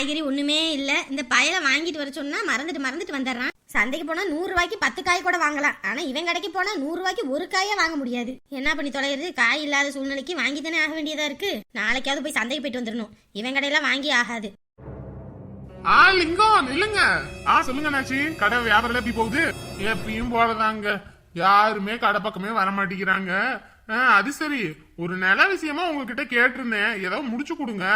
காய்கறி ஒண்ணுமே இல்ல. இந்த பயலை வாங்கிட்டு வர சொன்னா மறந்துட்டு மறந்துட்டு வந்துடுறான். சந்தைக்கு போனா நூறு ரூபாய்க்கு பத்து காய் கூட வாங்கலாம். ஆனா இவன் கடைக்கு போனா நூறு ரூபாய்க்கு ஒரு காயே வாங்க முடியாது. என்ன பண்ணி தொலைகிறது? காய் இல்லாத சூழ்நிலைக்கு வாங்கி தானே ஆக வேண்டியதா இருக்கு? நாளைக்காவது போய் சந்தைக்கு போயிட்டு வந்துடணும். இவன் கடையெல்லாம் வாங்கி ஆகாது. ஆ லிங்கம் இல்லைங்க ஆ சொல்லுங்க நாச்சி கடை வியாபாரம் எப்படி போகுது? எப்பயும் போலதாங்க. யாருமே கடை பக்கமே வர மாட்டேங்கிறாங்க. அது சரி. ஒரு நில விஷயமா உங்ககிட்ட கேட்டிருந்தேன். ஏதோ முடிச்சு கொடுங்க.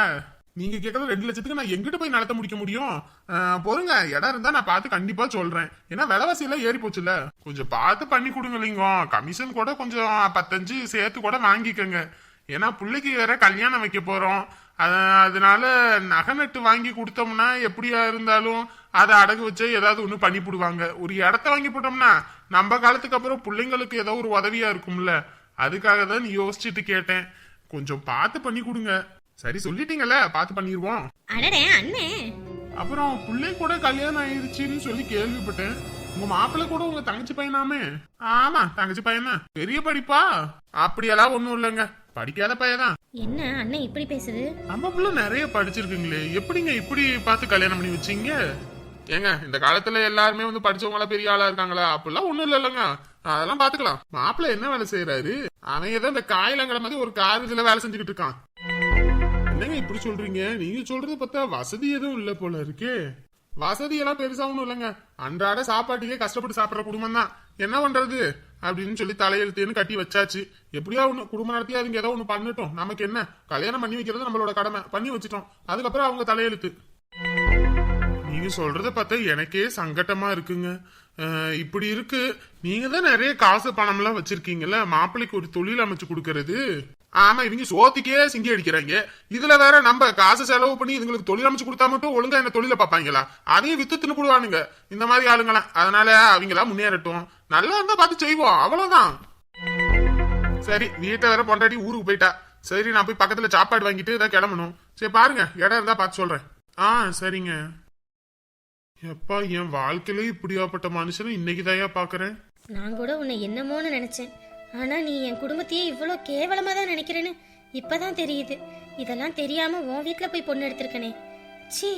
நீங்க கேட்கறது ரெண்டு லட்சத்துக்கு நான் எங்கிட்ட போய் நடத்த முடிக்க முடியும்? ஆ, பொறுங்க. இடம் இருந்தா நான் பார்த்து கண்டிப்பா சொல்றேன். ஏன்னா விலைவாசி எல்லாம் ஏறி போச்சுல கொஞ்சம் பார்த்து பண்ணி கொடுங்க லிங்கம். கமிஷன் கூட கொஞ்சம் பத்தஞ்சு சேர்த்து கூட வாங்கிக்கோங்க. ஏன்னா பிள்ளைக்கு வேற கல்யாணம் வைக்க போறோம். அதனால நகை நட்டு வாங்கி கொடுத்தோம்னா எப்படியா இருந்தாலும் அதை அடகு வச்சு ஏதாவது ஒண்ணு பண்ணி போடுவாங்க. ஒரு இடத்த வாங்கி போட்டோம்னா நம்ம காலத்துக்கு அப்புறம் பிள்ளைங்களுக்கு ஏதோ ஒரு உதவியா இருக்கும்ல. அதுக்காக தான் யோசிச்சுட்டு கேட்டேன். கொஞ்சம் பார்த்து பண்ணி கொடுங்க. சரி சொல்லிட்டீங்கல்ல பார்த்து பண்ணிடுவோம் அடடே அண்ணே. அப்புறம் பிள்ளை கூட கல்யாணம் ஆயிடுச்சுன்னு சொல்லி கேள்விப்பட்டேன். உங்க மாப்பிள்ளை கூட உங்க தங்கச்சி பையனாமே. ஆமா தங்கச்சி பையனா பெரிய படிப்பா? அப்படியெல்லாம் ஒண்ணும் இல்லைங்க. படிக்காத பையதான் என்ன அண்ணன் இப்படி பேசுது? நம்ம புள்ள நிறைய படிச்சிருக்குங்களே. எப்படிங்க இப்படி பார்த்து கல்யாணம் பண்ணி வச்சீங்க? ஏங்க இந்த காலத்துல எல்லாருமே வந்து படிச்சவங்களா பெரிய ஆளா இருக்காங்களா? அப்படிலாம் ஒண்ணும் இல்லைங்க. அதெல்லாம் பாத்துக்கலாம் மாப்பிள்ளை என்ன வேலை செய்யறாரு அவன் ஏதோ இந்த காயிலங்கிற மாதிரி ஒரு கார் இதுல வேலை செஞ்சுக்கிட்டு இருக்கான். அப்படி சொல்றீங்க? நீங்க சொல்றது பார்த்தா வசதி எதுவும் இல்ல போல இருக்கே. வசதி எல்லாம் பெருசா ஒண்ணும் இல்லைங்க. அன்றாட சாப்பாட்டுக்கே கஷ்டப்பட்டு சாப்பிடுற குடும்பம் தான். என்ன பண்றது? அப்படின்னு சொல்லி தலையெழுத்துன்னு கட்டி வச்சாச்சு. எப்படியா ஒண்ணு குடும்பம் நடத்தி அதுங்க ஏதோ ஒண்ணு பண்ணட்டும். நமக்கு என்ன? கல்யாணம் பண்ணி வைக்கிறது நம்மளோட கடமை. பண்ணி வச்சிட்டோம். அதுக்கப்புறம் அவங்க தலையெழுத்து. நீங்க சொல்றத பார்த்தா எனக்கே சங்கட்டமா இருக்குங்க. இப்படி இருக்கு. நீங்க தான் நிறைய காசு பணம் எல்லாம் வச்சிருக்கீங்கல்ல? மாப்பிள்ளைக்கு ஒரு தொழில் அமைச்சு கொடுக்கறது. ஆமா இவங்க சோத்துக்கே சிங்கி அடிக்கிறாங்க. இதுல வேற நம்ம காசு செலவு பண்ணி இதுங்களுக்கு தொழில் அமைச்சு கொடுத்தா மட்டும் ஒழுங்கா என்ன தொழில பாப்பாங்களா அதையும் வித்து தின்னு இந்த மாதிரி ஆளுங்களாம். அதனால அவங்களா முன்னேறட்டும். நல்லா இருந்தா பார்த்து செய்வோம். அவ்வளவுதான். சரி வீட்டை வேற பொண்டாட்டி ஊருக்கு போயிட்டா. சரி நான் போய் பக்கத்துல சாப்பாடு வாங்கிட்டு இதான் கிளம்பணும். சரி பாருங்க. இடம் இருந்தா பார்த்து சொல்றேன். ஆ சரிங்க. எப்பா என் வாழ்க்கையில இப்படியாப்பட்ட மனுஷனை இன்னைக்குதாயா பாக்குறேன் நான் கூட உன்னை என்னமோன்னு நினைச்சேன். ஆனா நீ என் குடும்பத்தையே இவ்வளோ கேவலமா தான் நினைக்கிறேன்னு இப்பதான் தெரியுது. இதெல்லாம் தெரியாம உன் வீட்டில் போய் பொண்ணு எடுத்திருக்கனே. ச்சீ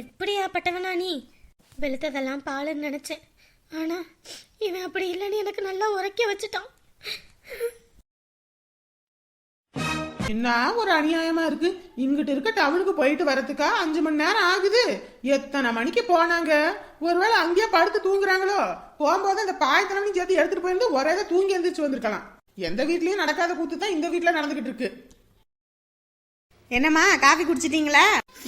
இப்படியாப்பட்டவனா நீ? வெளுத்ததெல்லாம் பாலுன்னு நினைச்சேன். ஆனா இவன் அப்படி இல்லைன்னு எனக்கு நல்லா உரைக்க வச்சுட்டான். என்ன ஒரு அநியாயமா இருக்கு? இங்கிட்டு இருக்க டவுனுக்கு போயிட்டு வரதுக்கா அஞ்சு மணி நேரம் ஆகுது. எத்தனை மணிக்கு போனாங்க? ஒருவேளை அங்கேயே படுத்து தூங்குறாங்களோ? போகும்போது அந்த பாயத்தனமணி சேர்த்து எடுத்துட்டு போயிருந்து ஒரே இதை தூங்கி எந்திரிச்சு வந்திருக்கலாம். எந்த வீட்லயும் நடக்காத கூத்து தான் இந்த வீட்டுல நடந்துகிட்டு இருக்கு. என்னம்மா காஃபி குடிச்சிட்டீங்களா?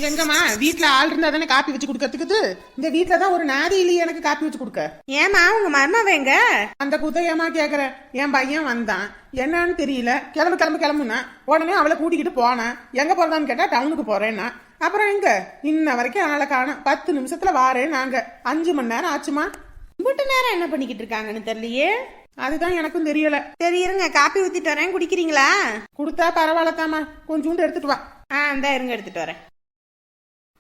எங்கம்மா வீட்ல ஆள் இருந்தா தானே காப்பி வச்சு கொடுக்கறதுக்கு இந்த வீட்ல தான் ஒரு நாதி இல்லையே எனக்கு காப்பி வச்சு கொடுக்க. ஏமா உங்க மருமவ எங்க? அந்த குத்தையம்மா கேக்குற? என் பையன் வந்தான். என்னன்னு தெரியல. கிளம்பு கிளம்பு கிளம்புனா உடனே அவளை கூட்டிக்கிட்டு போனேன் எங்க போறதான்னு கேட்டா டவுனுக்கு போறேன்னா. அப்புறம் எங்க? இன்ன வரைக்கும் ஆளை காணும். பத்து நிமிஷத்துல வாரேன் நாங்க அஞ்சு மணி நேரம் ஆச்சுமா? இம்புட்டு நேரம் என்ன பண்ணிக்கிட்டு இருக்காங்கன்னு தெரியலையே? அதுதான் எனக்கும் தெரியல. சரி இருங்க. காப்பி ஊத்திட்டு வரேன். குடிக்கிறீங்களா? கொடுத்தா பரவாயில்லத்தாம்மா. கொஞ்சோண்டு எடுத்துட்டு வா. ஆ இந்த இருங்க எடுத்துட்டு வரேன்.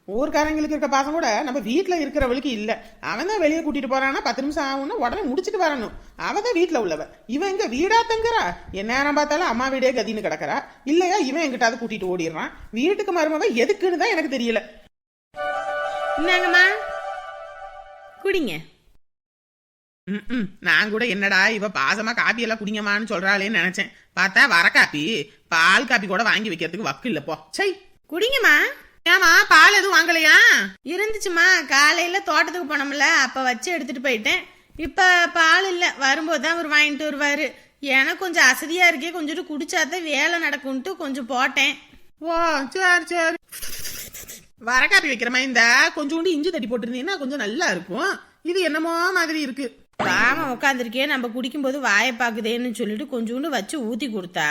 ஊர்க்காரங்களுக்கு இருக்க பாசம் கூட நம்ம வீட்டுல இருக்கிறவளுக்கு இல்ல. அவன் தான் வெளியே கூட்டிட்டு போறான்னா பத்து நிமிஷம் ஆகும்னா உடனே முடிச்சிட்டு வரணும். அவ தான் வீட்டுல உள்ளவ. இவன் எங்க வீடா தங்குறா? என்ன நேரம் பார்த்தாலும் அம்மா வீடே கதின்னு கிடக்குறா. இல்லையா இவன் எங்கிட்டாவது கூட்டிட்டு ஓடிடுறான். வீட்டுக்கு மருமவ எதுக்குன்னு தான் எனக்கு தெரியல. இந்தாங்கம்மா. குடிங்க. ம்ம். நான் கூட என்னடா இவ பாசமா காப்பி எல்லாம் குடிங்கம்மான்னு சொல்றாளேன்னு நினைச்சேன். பார்த்தா வர காப்பி பால் காப்பி கூட வாங்கி வைக்கிறதுக்கு வக்கு இல்ல போ. சை குடிங்கம்மா. ஏமா பால் எதுவும் வாங்கலையா? இருந்துச்சுமா காலையில தோட்டத்துக்கு போனோம்ல அப்ப வச்சு எடுத்துட்டு போயிட்டேன். இப்ப பால் இல்ல. வரும்போது தான் அவர் வாங்கிட்டு வருவாரு. எனக்கு கொஞ்சம் அசதியா இருக்கே கொஞ்சம் குடிச்சாதான் வேலை நடக்கும்ட்டு கொஞ்சம் போட்டேன். ஓ சரி சரி. வர காப்பி வைக்கிற மாதிரி இருந்தா கொஞ்சோண்டு இஞ்சி தட்டி போட்டிருந்தீங்கன்னா கொஞ்சம் நல்லா இருக்கும். இது என்னமோ மாதிரி இருக்கு. வாம உட்காந்துருக்கே நம்ம குடிக்கும்போது வாயை பாக்குதேன்னு சொல்லிட்டு கொஞ்சோண்டு வச்சு ஊத்தி கொடுத்தா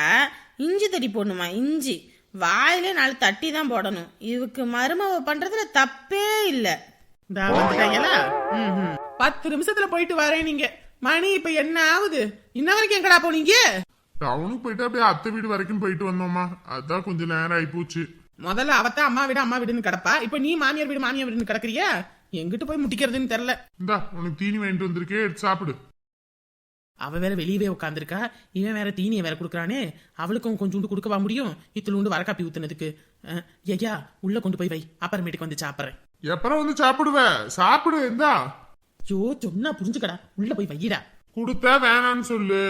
இஞ்சி தட்டி போடணுமா? இஞ்சி. வாயிலே நாலு தட்டி தான் போடணும். இதுக்கு மருமவ பண்றதுல தப்பே இல்லை. பத்து நிமிஷத்துல போயிட்டு வரேன் நீங்க. மணி இப்ப என்ன ஆகுது? இன்ன வரைக்கும் எங்கடா போனீங்க? டவுனுக்கு போயிட்டு அப்படியே அத்தை வீடு வரைக்கும் போயிட்டு வந்தோமா? அதான் கொஞ்சம் நேரம் ஆயிப்போச்சு. முதல்ல அவத்தான் அம்மா வீடு அம்மா வீடுன்னு கிடப்பா. இப்ப நீ மாமியார் வீடு மாமியார் வீடுன்னு கிடக்குறியா? எங்கிட்டு போய் முட்டிக்கிறதுன்னு தெரியல. இந்தா உனக்கு தீனி வாங்கிட்டு வந்திருக்கே எடுத்து சாப்பிடு. அவ வேற வெளியவே உட்காந்துருக்கா இவன் வேற தீனியை வேற கொடுக்குறானே. அவளுக்கும் கொஞ்சோண்டு கொடுக்கவா முடியும்? இத்தலூண்டு வரக்காப்பி ஊத்துனதுக்கு. ஐயா உள்ள கொண்டு போய் வை. அப்புறமேட்டுக்கு வந்து சாப்பிட்றேன். எப்பறம் வந்து சாப்பிடுவ? சாப்பிடு இந்தா. ஐயோ சொன்னா புரிஞ்சுக்கடா. உள்ள போய் வையிடா. கொடுத்தா வேணான்னு சொல்லு.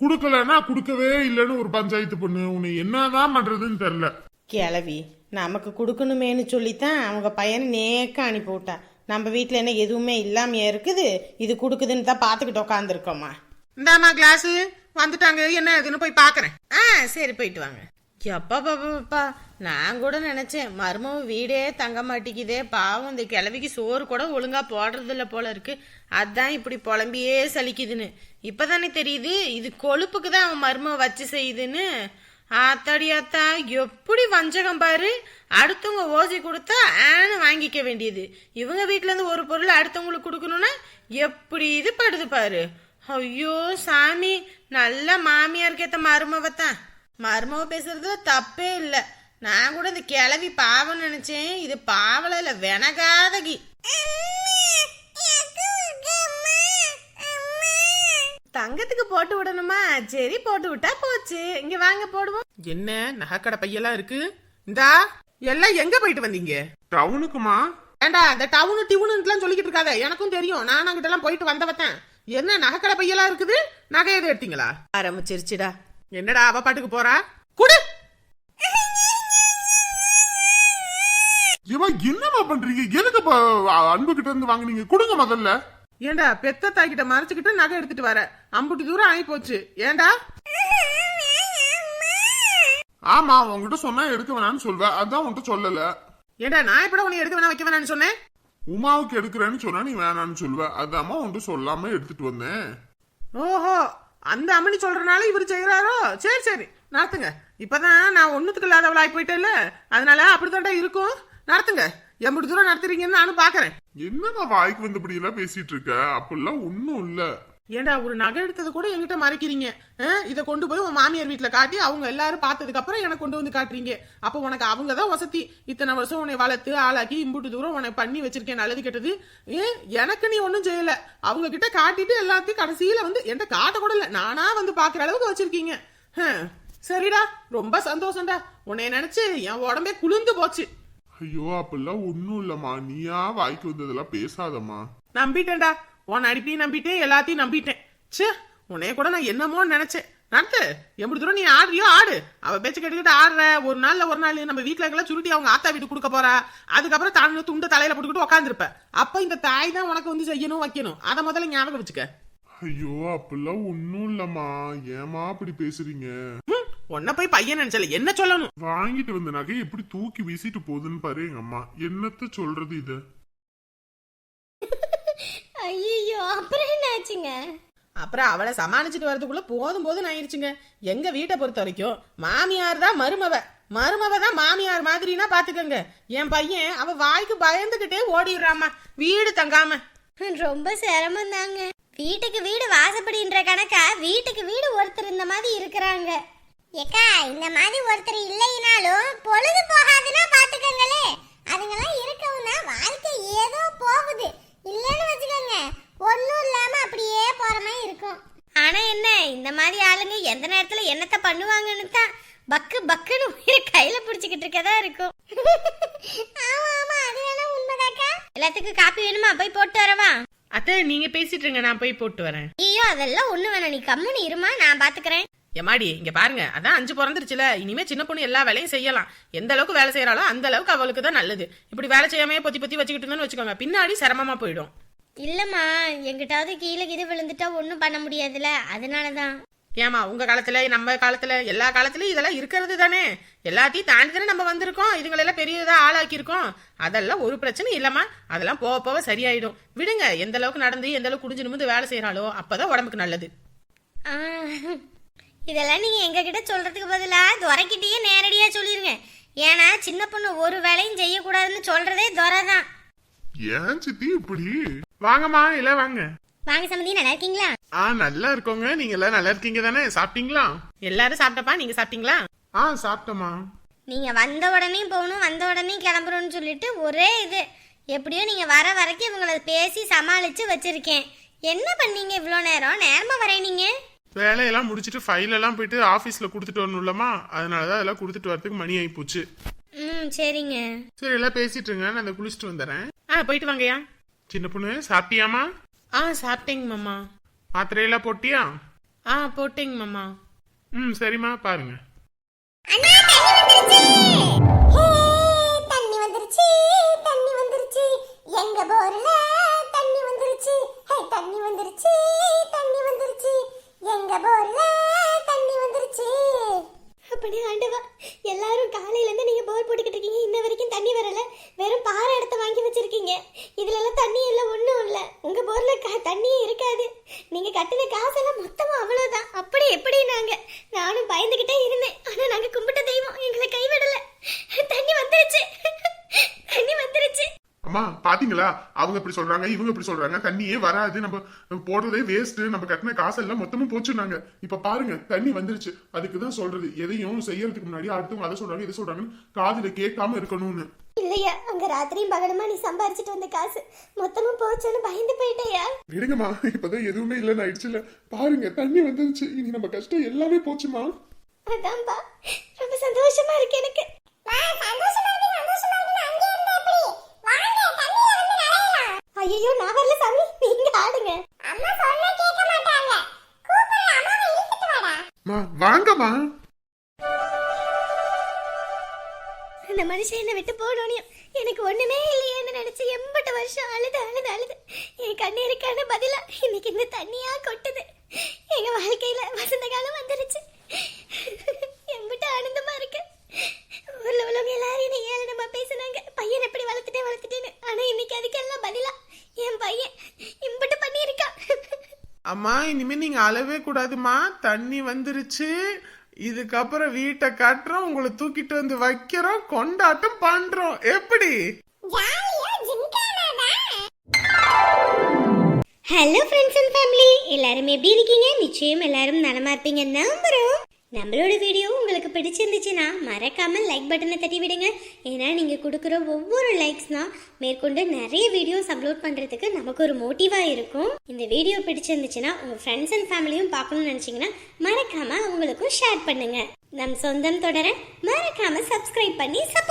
குடுக்கலன்னா குடுக்கவே இல்லைன்னு ஒரு பஞ்சாயத்து பொண்ணு. உன்னை என்னதான் பண்றதுன்னு தெரியல. கிளவி நமக்கு கொடுக்கணுமேனு சொல்லித்தான் அவங்க பையனை நேக்க அனுப்பி விட்டா. நம்ம வீட்டில் என்ன எதுவுமே இல்லாமையா இருக்குது? இது கொடுக்குதுன்னு தான் பார்த்துக்கிட்டு உட்காந்துருக்கோம்மா இந்தாம்மா கிளாஸு வந்துட்டாங்க. என்ன இதுன்னு போய் பார்க்குறேன் ஆ சரி போயிட்டு வாங்க. எப்பா பாப்பா பாப்பா நான் கூட நினச்சேன் மருமவ வீடே தங்க மாட்டேங்குதே. பாவம் இந்த கிழவிக்கு சோறு கூட ஒழுங்காக போடுறதில்ல போல இருக்கு. அதான் இப்படி புலம்பியே சலிக்குதுன்னு. இப்பதானே தெரியுது இது கொழுப்புக்கு தான் அவன் மருமவ வச்சு செய்யுதுன்னு. ஆத்தடியாத்தா எப்படி வஞ்சகம் பாரு. அடுத்தவங்க ஓசி கொடுத்தா ஆன்னு வாங்கிக்க வேண்டியது. இவங்க வீட்டிலேருந்து இருந்து ஒரு பொருள் அடுத்தவங்களுக்கு கொடுக்கணும்னா எப்படி இது படுது பாரு. ஐயோ சாமி நல்ல மாமியாருக்கு மருமவை தான் மருமவை பேசுறது தப்பே இல்லை. நான் கூட இந்த கிளவி பாவம் நினைச்சேன். இது பாவல இல்ல வெனகாதகி. தங்கத்துக்கு போட்டு விடணுமா? சரி போட்டு விட்டா போச்சு. இங்க வாங்க போடுவோம். என்ன நகைக்கடை பையெல்லாம் இருக்கு? இந்தா எல்லாம் எங்க போயிட்டு வந்தீங்க? டவுனுக்குமா? ஏண்டா இந்த டவுனு டிவுனுலாம் சொல்லிக்கிட்டு இருக்காத. எனக்கும் தெரியும். நான் அங்கிட்ட எல்லாம் போயிட்டு வந்தவத்தேன் என்ன நகைக்கடை பையெல்லாம் இருக்குது? நகை எதுவும் எடுத்தீங்களா? ஆரம்பிச்சிருச்சுடா. என்னடா அவ பாட்டுக்கு போறா? குடு! இவன் என்னமா பண்றீங்க? எதுக்கு அன்பு கிட்ட இருந்து வாங்குனீங்க? கொடுங்க முதல்ல. ஏண்டா பெத்த தாய்கிட்ட மறைச்சுக்கிட்டு நகை எடுத்துட்டு வர? அம்புட்டு தூரம் ஆகி போச்சு. ஏண்டா? ஆமா உன்கிட்ட சொன்னா எடுக்க வேணாம்னு சொல்வேன் அதான் உன்கிட்ட சொல்லல. ஏண்டா நான் எப்பட உன்னை எடுக்க வேணாம் வைக்க வேணாம்னு சொன்னேன்? உமாவுக்கு எடுக்கிறேன்னு சொன்னா நீ வேணாம்னு சொல்லுவ அதாம்மா உன்கிட்ட சொல்லாம எடுத்துட்டு வந்தேன். ஓஹோ அந்த அம்மனி சொல்றனால இவர் செய்யறாரோ சரி சரி நடத்துங்க. இப்பதான் நான் ஒண்ணுத்துக்கு இல்லாதவளாய் போயிட்டேன்ல அதனால அப்படித்தான்டா இருக்கும்? நடத்துங்க. எம்படி தூரம் நடத்துறீங்கன்னு நானும் பாக்குறேன். என்னம்மா வாய்க்கு வந்தபடி எல்லாம் பேசிட்டு இருக்க? அப்படிலாம் ஒண்ணும் இல்ல. ஏண்டா ஒரு நகை எடுத்தது கூட என்கிட்ட மறைக்கிறீங்க. இதை கொண்டு போய் உன் மாமியார் வீட்டுல காட்டி அவங்க எல்லாரும் பார்த்ததுக்கு அப்புறம் எனக்கு கொண்டு வந்து காட்டுறீங்க. அப்போ உனக்கு அவங்க தான் வசதி. இத்தனை வருஷம் உன்னை வளர்த்து ஆளாக்கி இம்புட்டு தூரம் உன்னை பண்ணி வச்சிருக்கேன் நல்லது கெட்டது. ஏன் எனக்கு நீ ஒன்றும் செய்யல. அவங்க கிட்ட காட்டிட்டு எல்லாத்தையும் கடைசியில வந்து என்கிட்ட காட்ட கூட இல்லை. நானா வந்து பாக்குற அளவுக்கு வச்சிருக்கீங்க. சரிடா ரொம்ப சந்தோஷம்டா. உன்னை நினைச்சு என் உடம்பே குளிர்ந்து போச்சு. ஐயோ அப்படிலாம் ஒண்ணும் இல்லம்மா. நீயா வாய்க்கு வந்ததெல்லாம் பேசாதம்மா. நம்பிட்டேன்டா. உன் நடிப்பையும் நம்பிட்டேன் எல்லாத்தையும் நம்பிட்டேன். ச்சே உன்னைய கூட நான் என்னமோ நினைச்சேன். நடத்து. எப்படி தூரம் நீ ஆடுறியோ ஆடு. அவ பேச்சு கேட்டுக்கிட்டு ஆடுற. ஒரு நாள்ல ஒரு நாள் நம்ம வீட்டுல இருக்கலாம் சுருட்டி அவங்க ஆத்தா வீட்டு கொடுக்க போறா. அதுக்கப்புறம் தான் துண்டு தலையில போட்டுக்கிட்டு உட்காந்துருப்ப அப்ப இந்த தாய் தான் உனக்கு வந்து செய்யணும் வைக்கணும். அதை முதல்ல ஞாபகம் வச்சுக்க. ஐயோ அப்படிலாம் ஒண்ணும் இல்லம்மா. ஏமா அப்படி பேசுறீங்க? உன்னை போய் பையன் நினைச்சல. என்ன சொல்லணும்? வாங்கிட்டு வந்த நகையை எப்படி தூக்கி வீசிட்டு போகுதுன்னு பாரு எங்க அம்மா. என்னத்த சொல்றது இது? ஐயோ அப்புறம் என்ன ஆச்சுங்க? அப்புறம் அவளை சமாளிச்சுட்டு வரதுக்குள்ள போதும் போதும் ஆயிடுச்சுங்க. எங்க வீட்டை பொறுத்த வரைக்கும் மாமியார் தான் மருமவ. மருமவ தான் மாமியார் மாதிரினா பாத்துக்கங்க. என் பையன் அவ வாய்க்கு பயந்துகிட்டே ஓடிடுறாமா வீடு தங்காம. ரொம்ப சிரமம் தாங்க வீட்டுக்கு வீடு வாசப்படின்ற கணக்கா வீட்டுக்கு வீடு ஒருத்தர் இந்த மாதிரி இருக்கிறாங்க. ஏக்கா இந்த மாதிரி ஒருத்தர் இல்லைனாலும் பொழுது போகாதுன்னா பாத்துக்கங்களே. அதுங்கெல்லாம் இருக்கவும் தான் வாழ்க்கை ஏதோ போகுது. இல்லைன்னு வச்சுக்கோங்க. ஒன்றும் இல்லாம அப்படியே போற மாதிரி இருக்கும். ஆனா என்ன இந்த மாதிரி ஆளுங்க எந்த நேரத்துல என்னத்த பண்ணுவாங்கன்னு தான் பக்கு பக்குன்னு உயிரை கையில பிடிச்சிக்கிட்டு இருக்கதா இருக்கும். ஆமா ஆமா அது வேணா உண்மைதாக்கா. எல்லாத்துக்கும் காப்பி வேணுமா? போய் போட்டு வரவா? அத்தை நீங்க பேசிட்டு இருங்க நான் போய் போட்டு வரேன். ஐயோ அதெல்லாம் ஒண்ணு வேணாம். நீ கம்முன்னு இருமா நான் பாத்துக்கிறேன். எம்மாடி இங்க பாருங்க. அதான் அஞ்சு பிறந்துருச்சுல. இனிமே சின்ன பொண்ணு எல்லா வேலையும் செய்யலாம். எந்த அளவுக்கு வேலை செய்யறாளோ அந்த அளவுக்கு அவளுக்கு தான் நல்லது. இப்படி வேலை செய்யாமே பொத்தி பொத்தி வச்சுக்கிட்டு இருந்தோம்னு வச்சுக்கோங்க. பின்னாடி சிரமமா போயிடும். இல்லம்மா எங்கிட்டாவது கீழே இது விழுந்துட்டா ஒண்ணும் பண்ண முடியாதுல அதனாலதான். ஏமா உங்க காலத்துல நம்ம காலத்துல எல்லா காலத்துலயும் இதெல்லாம் இருக்கிறது தானே? எல்லாத்தையும் தாண்டி தானே நம்ம வந்திருக்கோம். இதுங்களெல்லாம் பெரியதா ஆளாக்கி இருக்கோம் அதெல்லாம் ஒரு பிரச்சனை இல்லம்மா. அதெல்லாம் போக போக சரியாயிடும். விடுங்க எந்த அளவுக்கு நடந்து எந்த அளவுக்கு குடிஞ்சு நிமிந்து வேலை செய்யறாளோ அப்பதான் உடம்புக்கு நல்லது. இதெல்லாம் நீங்க எங்க கிட்ட சொல்றதுக்கு பதிலா துரைக்கிட்டயே நேரடியா சொல்லிருங்க. ஏன்னா சின்ன பொண்ணு ஒரு வேலையும் செய்யக்கூடாதுன்னு சொல்றதே துரை தான். ஏன் சித்தி இப்படி? வாங்கம்மா இல்ல வாங்க. வாங்க சம்மந்தி நல்லா இருக்கீங்களா? ஆ நல்லா இருக்கோங்க. நீங்க எல்லாம் நல்லா இருக்கீங்க தானே? சாப்பிட்டீங்களா? எல்லாரும் சாப்பிட்டப்பா நீங்க சாப்பிட்டீங்களா? ஆ சாப்பிட்டோமா நீங்க வந்த உடனே போகணும் வந்த உடனே கிளம்புறோம்னு சொல்லிட்டு ஒரே இது. எப்படியோ நீங்க வர வரைக்கும் இவங்களை பேசி சமாளிச்சு வச்சிருக்கேன். என்ன பண்ணீங்க இவ்வளோ நேரம்? நேரமா வரேன் நீங்க. வேலையெல்லாம் முடிச்சிட்டு ஃபைல் எல்லாம் போயிட்டு ஆபீஸ்ல கொடுத்துட்டு வரணும்லமா அதனாலதான் அதெல்லாம் கொடுத்துட்டு வரதுக்கு மணி ஆகி போச்சு ம் சரிங்க. சரி எல்லாம் பேசிட்டு இருங்க. நான் இந்த குளிச்சுட்டு வந்துடுறேன். ஆ போயிட்டு வாங்கய்யா. சின்ன பொண்ணு சாப்பிட்டியாமா ஆ சாப்பிட்டேங்க மாமா. மாத்திரையெல்லாம் போட்டியா? ஆ போட்டேங்க மாமா. ம் சரிம்மா பாருங்க. அண்ணா தண்ணி வந்துருச்சு! ஹே, தண்ணி வந்துருச்சு தண்ணி வந்துருச்சு. எங்க போர்ல தண்ணி வந்துருச்சு. ஹே தண்ணி வந்துருச்சு. எங்க போர்ல தண்ணி வந்துருச்சு. அப்படி ஆண்டவா எல்லாரும் காலையில இருந்து நீங்க போர் போட்டுக்கிட்டு இருக்கீங்க. இன்ன வரைக்கும் தண்ணி வரல. வெறும் பாறை இடத்த வாங்கி வச்சிருக்கீங்க. இதுல எல்லாம் தண்ணி இல்ல ஒண்ணும் இல்ல. உங்க போர்ல தண்ணியே இருக்காது. நீங்க கட்டின காசெல்லாம் மொத்தமா அவ்வளவுதான் அப்படி எப்படி நாங்க நானும் பயந்துகிட்டே இருந்தேன் ஆனா நாங்க கும்பிட்ட தெய்வம் எங்களை கைவிடல தண்ணி வந்துருச்சு தண்ணி வந்துருச்சு அம்மா பாத்தீங்களா? அவங்க இப்படி சொல்றாங்க இவங்க இப்படி சொல்றாங்க. தண்ணியே வராது. நம்ம போடுறதே வேஸ்ட் நம்ம கட்டின காசெல்லாம் மொத்தமும் போச்சுனாங்க இப்ப பாருங்க தண்ணி வந்துருச்சு. அதுக்கு தான் சொல்றது. எதையும் செய்யறதுக்கு முன்னாடி அடுத்தவங்க அதை சொல்றாங்க இதை சொல்றாங்கன்னு காதுல கேட்காம இருக்கணும்னு. இல்லையா? அங்க ராத்திரியும் பகலுமா நீ சம்பாரிச்சிட்டு வந்த காசு? மொத்தமும் போச்சுன்னு பயந்து போயிட்டேயா? விடுங்கம்மா இப்பதான் எதுவுமே இல்லைன்னு ஆயிடுச்சுல பாருங்க தண்ணி வந்துருச்சு. இனி நம்ம கஷ்டம் எல்லாமே போச்சுமா? அதான்பா. ரொம்ப சந்தோஷமா இருக்கு எனக்கு வா சந்தோஷமா இருக்கு சந்தோஷமா இருக்கு அங்கே இருந்து எப்படி வாங்க தண்ணியில வந்து நனையலாம் ஐயோ நான் வரல சாமி. நீங்க ஆடுங்க. அம்மா சொன்னா கேட்க மாட்டாங்க. கூப்பிடுற அம்மாவை இழுத்துட்டு வாடா. மா வாங்கம்மா. அந்த மனுஷன் என்னை விட்டு போனோனையும் எனக்கு ஒண்ணுமே இல்லையேன்னு நினைச்சு எண்பது வருஷம் அழுது அழுது அழுது. என் கண்ணீருக்கான பதிலா இன்னைக்கு இந்த தண்ணியா கொட்டுது. எங்க வாழ்க்கையில வசந்த காலம் வந்துருச்சு எம்பிட்ட ஆனந்தமா இருக்கு ஊர்ல உள்ளவங்க எல்லாரும் என்னை ஏளனமா பேசுனாங்க பையன் எப்படி வளர்த்துட்டே வளர்த்துட்டேன்னு ஆனா இன்னைக்கு அதுக்கெல்லாம் பதிலா என் பையன் இம்பிட்டு பண்ணியிருக்கான் அம்மா இனிமே நீங்க அழவே கூடாதுமா. தண்ணி வந்துருச்சு. இதுக்கப்புறம் வீட்டை கட்டுறோம் உங்களை தூக்கிட்டு வந்து வைக்கிறோம் கொண்டாட்டம் பண்றோம். எப்படி? ஹலோ ஃப்ரெண்ட்ஸ் அண்ட் ஃபேமிலி எல்லாரும் எப்படி இருக்கீங்க? நிச்சயம் எல்லாரும் நலமா இருப்பீங்க நம்புறோம். நம்மளோட வீடியோ உங்களுக்கு பிடிச்சிருந்துச்சுன்னா மறக்காமல் லைக் பட்டனை தட்டி விடுங்க. ஏன்னா நீங்கள் கொடுக்குற ஒவ்வொரு லைக்ஸ் தான் மேற்கொண்டு நிறைய வீடியோஸ் அப்லோட் பண்ணுறதுக்கு நமக்கு ஒரு மோட்டிவாக இருக்கும். இந்த வீடியோ பிடிச்சிருந்துச்சுன்னா உங்கள் ஃப்ரெண்ட்ஸ் அண்ட் ஃபேமிலியும் பார்க்கணும்னு நினச்சிங்கன்னா மறக்காமல் அவங்களுக்கும் ஷேர் பண்ணுங்கள் நம் சொந்தம் தொடர மறக்காமல் சப்ஸ்கிரைப் பண்ணி